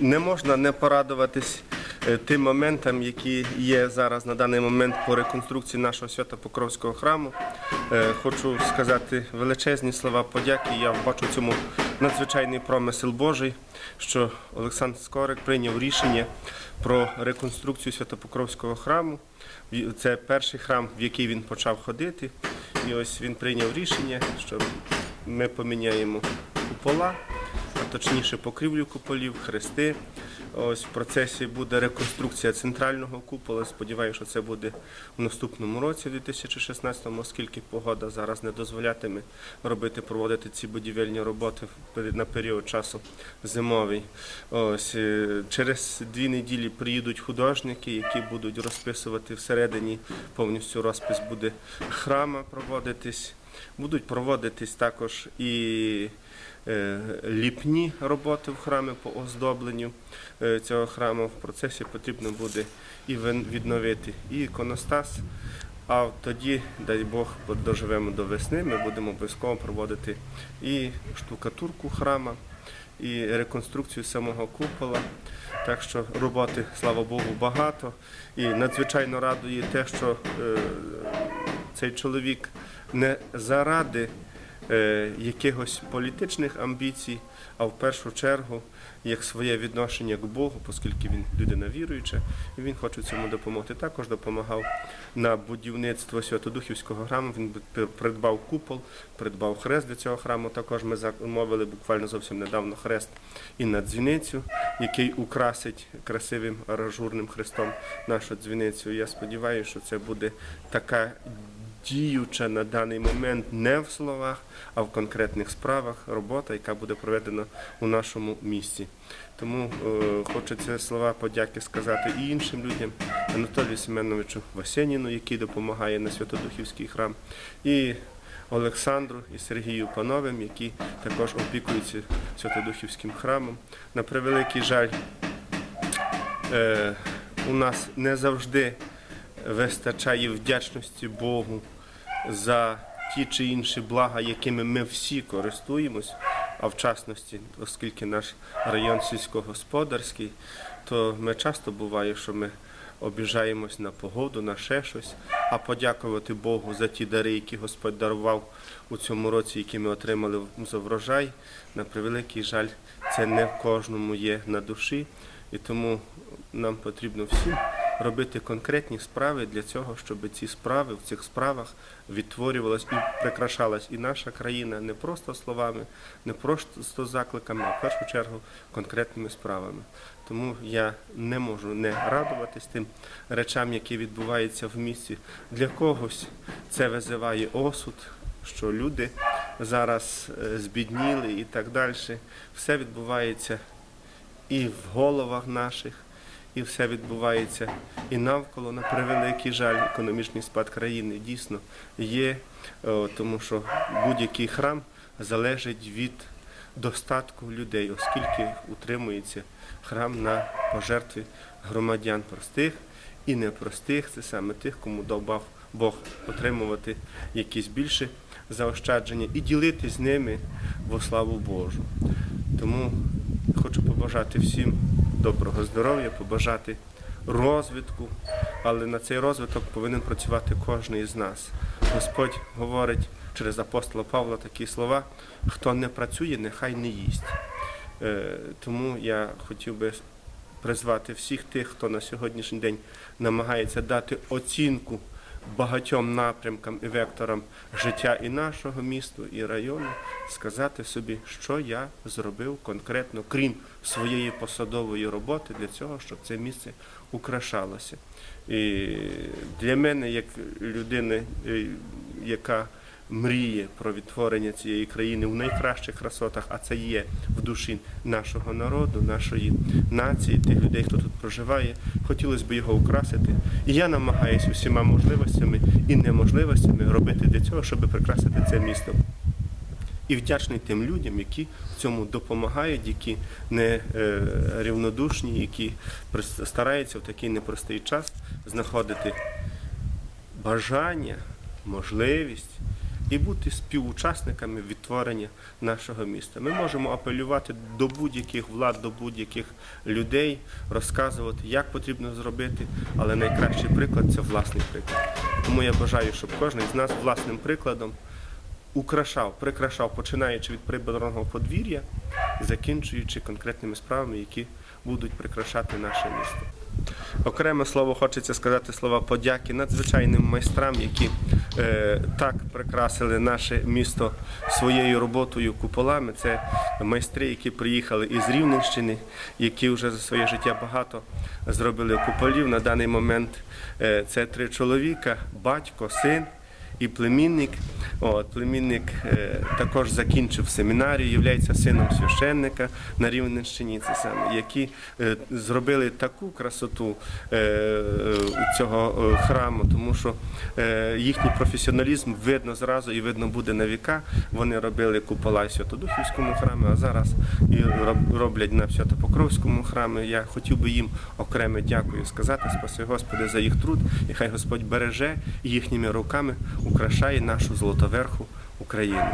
не можна не порадуватись е, тим моментам, які є зараз на даний момент по реконструкції нашого Свято-Покровського храму. Е, Хочу сказати величезні слова подяки. Я бачу цьому надзвичайний промисел Божий, що Олександр Скорик прийняв рішення про реконструкцію Свято-Покровського храму. Це перший храм, в який він почав ходити. І ось він прийняв рішення, що ми поміняємо купола, точніше покрівлю куполів, хрести. Ось в процесі буде реконструкція центрального купола. Сподіваюся, що це буде в наступному році, в 2016-му, оскільки погода зараз не дозволятиме робити, проводити ці будівельні роботи на період часу зимовий. Ось е, через дві неділі приїдуть художники, які будуть розписувати всередині. Повністю розпис буде храма проводитись. Будуть проводитись також і е, ліпні роботи в храмі по оздобленню е, цього храму. В процесі потрібно буде і відновити і іконостас. А тоді, дай Бог, доживемо до весни, ми будемо обов'язково проводити і штукатурку храма, і реконструкцію самого купола. Так що роботи, слава Богу, багато. І надзвичайно радує те, що е, цей чоловік не заради е, якихось політичних амбіцій, а в першу чергу як своє відношення к Богу, оскільки він людина віруюча, і він хоче цьому допомогти. Також допомагав на будівництво Святодухівського храму. Він пр- придбав купол, придбав хрест для цього храму. Також ми замовили буквально зовсім недавно хрест і на дзвіницю, який украсить красивим аражурним хрестом нашу дзвіницю. Я сподіваюся, що це буде така діюча на даний момент не в словах, а в конкретних справах робота, яка буде проведена у нашому місті. Тому е, хочеться слова подяки сказати і іншим людям, Анатолію Семеновичу Васеніну, який допомагає на Святодухівський храм, і Олександру і Сергію Пановим, які також опікуються Святодухівським храмом. На превеликий жаль, е, у нас не завжди вистачає вдячності Богу за ті чи інші блага, якими ми всі користуємось, а в частності, оскільки наш район сільськогосподарський, то ми часто буває, що ми обіжаємось на погоду, на ще щось, а подякувати Богу за ті дари, які Господь дарував у цьому році, які ми отримали за врожай. На превеликий жаль, це не в кожному є на душі, і тому нам потрібно всім робити конкретні справи для цього, щоб ці справи в цих справах відтворювалась і прикрашалась і наша країна не просто словами, не просто закликами, а в першу чергу конкретними справами. Тому я не можу не радуватись тим речам, які відбуваються в місті. Для когось це визиває осуд, що люди зараз е, збідніли і так далі. Все відбувається і в головах наших, і все відбувається і навколо. На превеликий жаль, економічний спад країни дійсно є, е, тому що будь-який храм залежить від достатку людей, оскільки утримується храм на пожертві громадян простих і непростих, це саме тих, кому дав Бог отримувати якісь більше заощадження і ділитись з ними во славу Божу. Тому хочу побажати всім доброго здоров'я, побажати розвитку, але на цей розвиток повинен працювати кожен із нас. Господь говорить через апостола Павла такі слова: хто не працює, нехай не їсть. Е, Тому я хотів би призвати всіх тих, хто на сьогоднішній день намагається дати оцінку багатьом напрямкам і векторам життя і нашого міста, і району, сказати собі, що я зробив конкретно, крім своєї посадової роботи, для цього, щоб це місце украшалося. І для мене, як людини, е, яка мріє про відтворення цієї країни в найкращих красотах, а це є в душі нашого народу, нашої нації, тих людей, хто тут проживає. Хотілося б його украсити. І я намагаюся усіма можливостями і неможливостями робити для цього, щоб прикрасити це місто. І вдячний тим людям, які в цьому допомагають, які не е, рівнодушні, які стараються в такий непростий час знаходити бажання, можливість і бути співучасниками відтворення нашого міста. Ми можемо апелювати до будь-яких влад, до будь-яких людей, розказувати, як потрібно зробити, але найкращий приклад це власний приклад. Тому я бажаю, щоб кожен з нас власним прикладом украшав, прикрашав, починаючи від приборного подвір'я, закінчуючи конкретними справами, які будуть прикрашати наше місто. Окреме слово хочеться сказати слова подяки надзвичайним майстрам, які так прикрасили наше місто своєю роботою куполами. Це майстри, які приїхали із Рівненщини, які вже за своє життя багато зробили куполів. На даний момент е, це три чоловіка: батько, син і племінник. От, племінник е, також закінчив семінарію, є сином священника на Рівненщині, це саме, які е, зробили таку красоту е, цього храму, тому що їхній професіоналізм видно зразу і видно буде на віка. Вони робили купола Святодухівському храмі, а зараз і роблять на Святопокровському храмі. Я хотів би їм окреме дякую сказати. Спаси Господи за їх труд, і хай Господь береже їхніми руками украшає нашу золотоверху Україну.